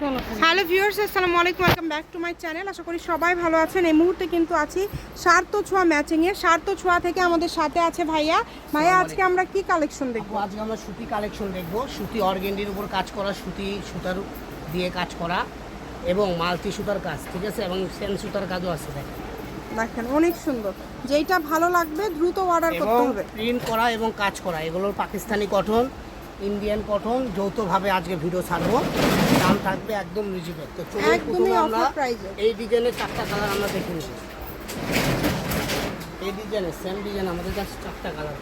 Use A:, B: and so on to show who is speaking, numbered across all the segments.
A: Hello viewers আসসালামু আলাইকুম welcome back to my channel. আশা করি সবাই ভালো আছেন। এই মুহূর্তে কিন্তু আছি সার্থ ছোঁয়া ম্যাচিংয়ে সার্থ ছোঁয়া থেকে আমাদের সাথে আছে ভাইয়া। ভাইয়া আজকে আমরা কি কালেকশন দেখব?
B: আজকে আমরা সুতি কালেকশন দেখব। সুতি অর্গেন্ডির উপর কাজ করা সুতি সুতার দিয়ে কাজ করা এবং মাল্টি সুতার কাজ ঠিক আছে? এবং সেন সুতার কাজও আছে দেখেন
A: দেখেন অনেক সুন্দর। যেইটা ভালো লাগবে দ্রুত অর্ডার করতে হবে।
B: প্রিন্ট করা এবং কাজ করা এগুলোর পাকিস্তানি কটন ইন্ডিয়ান কটন যৌথভাবে আজকে ভিডিও ছাড়বো। দাম থাকবে একদম রিজনেবল তো চলুন আমরা এই ডিজাইনের চারটা কালার আমরা দেখে নিচ্ছি এই ডিজাইনের সেম ডিজাইন আমাদের কাছে চারটা কালার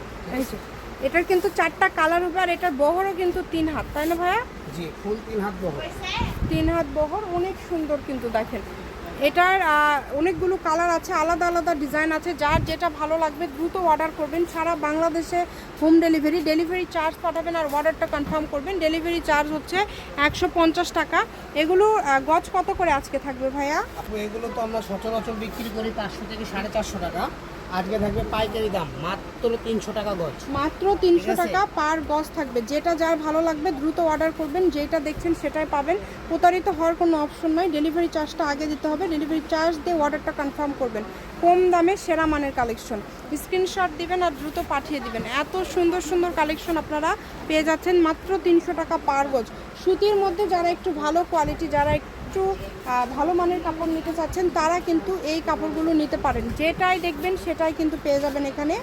A: এটার কিন্তু চারটা কালার হবে আর এটার বহরও কিন্তু তিন হাত তাই না ভাইয়া?
B: জি ফুল তিন হাত বহর।
A: তিন হাত বহর অনেক সুন্দর কিন্তু দেখেন। এটার অনেকগুলো কালার আছে আলাদা আলাদা ডিজাইন আছে। যার যেটা ভালো লাগবে দ্রুত অর্ডার করবেন। সারা বাংলাদেশে হোম ডেলিভারি ডেলিভারি চার্জ পাঠাবেন আর অর্ডারটা কনফার্ম করবেন। ডেলিভারি চার্জ হচ্ছে একশো পঞ্চাশ টাকা। এগুলো গজ কত করে আজকে থাকবে ভাইয়া?
B: এগুলো তো আমরা সচরাচর বিক্রি করি পাঁচশো থেকে সাড়ে চারশো টাকা। আজকে থাকবে পাইকারি দাম মাত্র তিনশো টাকা গজ।
A: মাত্র তিনশো টাকা পার গজ থাকবে। যেটা যার ভালো লাগবে দ্রুত অর্ডার করবেন যেটা দেখছেন সেটাই পাবেন। প্রতারিত হওয়ার কোনো অপশন নয় ডেলিভারি চার্জটা আগে দিতে হবে। ডেলিভারি চার্জ দিয়ে অর্ডারটা কনফার্ম করবেন। কম দামে সেরা মানের কালেকশন। স্ক্রিনশট দিবেন আর দ্রুত পাঠিয়ে দিবেন। এত সুন্দর সুন্দর কালেকশন আপনারা পেয়ে যাচ্ছেন মাত্র তিনশো টাকা পার গজ সুতির মধ্যে যারা একটু ভালো কোয়ালিটি যারা একটু ভালো মানের কাপড় নিতে চাচ্ছেন তারা কিন্তু এই কাপড়গুলো নিতে পারেন। যেটাই দেখবেন সেটাই কিন্তু পেয়ে যাবেন এখানে।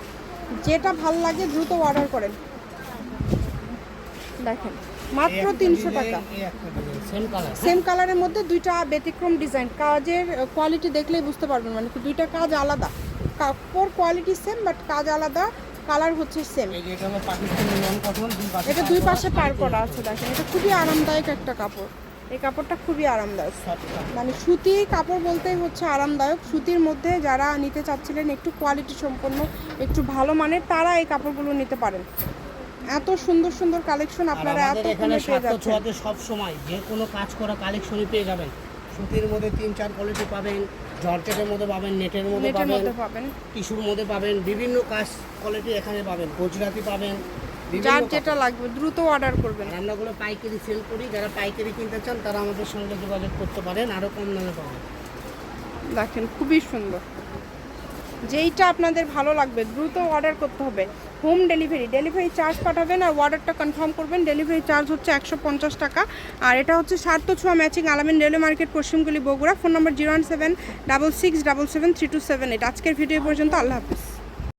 A: যেটা ভালো লাগে দ্রুত অর্ডার করেন। দেখেন মাত্র তিনশো টাকা।
B: সেম
A: কালারের মধ্যে দুইটা ব্যতিক্রম ডিজাইন কাজের কোয়ালিটি দেখলেই বুঝতে পারবেন মানে দুইটা কাজ আলাদা। কাপড় কোয়ালিটি সেম বাট কাজ আলাদা। কালার হচ্ছে সেম
B: এটা দুই পাশে
A: পার করা আছে দেখেন এটা খুবই আরামদায়ক একটা কাপড়। এই কাপড়টা খুবই আরামদায়ক। মানে সুতি কাপড় বলতেই হচ্ছে আরামদায়ক। সুতির মধ্যে যারা নিতে চাচ্ছিলেন একটু কোয়ালিটি সম্পন্ন একটু ভালো মানের তারা এই কাপড়গুলো নিতে পারেন। এত সুন্দর সুন্দর কালেকশন আপনারা এত
B: এখানে সব সময় যে কোনো কাজ করা কালেকশনই পেয়ে যাবেন। সুতির মধ্যে তিন চার কোয়ালিটি পাবেন জর্জেটের মধ্যে পাবেন নেটের মধ্যে পাবেন টিস্যুর মধ্যে পাবেন বিভিন্ন কাজ কোয়ালিটি এখানে পাবেন গুজরাতি পাবেন
A: যার যেটা লাগবে দ্রুত অর্ডার করবেন।
B: রান্নাগুলো পাইকারি সেল করি যারা পাইকারি কিনতে চান তারা আমাদের সঙ্গে যোগাযোগ করতে পারেন আরও কম দামে পাবেন।
A: দেখেন খুবই সুন্দর। যেইটা আপনাদের ভালো লাগবে, দ্রুত অর্ডার করতে হবে। হোম ডেলিভারি ডেলিভারি চার্জ পাঠাবেন আর অর্ডারটা কনফার্ম করবেন। ডেলিভারি চার্জ হচ্ছে একশো পঞ্চাশ টাকা। আর এটা হচ্ছে সার্থ ছোঁয়া matching Alamin railway market, পশ্চিমগুলি Bogura. Phone number zero one seven double six double seven three two seven eight আজকের ভিডিও পর্যন্ত, আল্লাহ হাফিজ।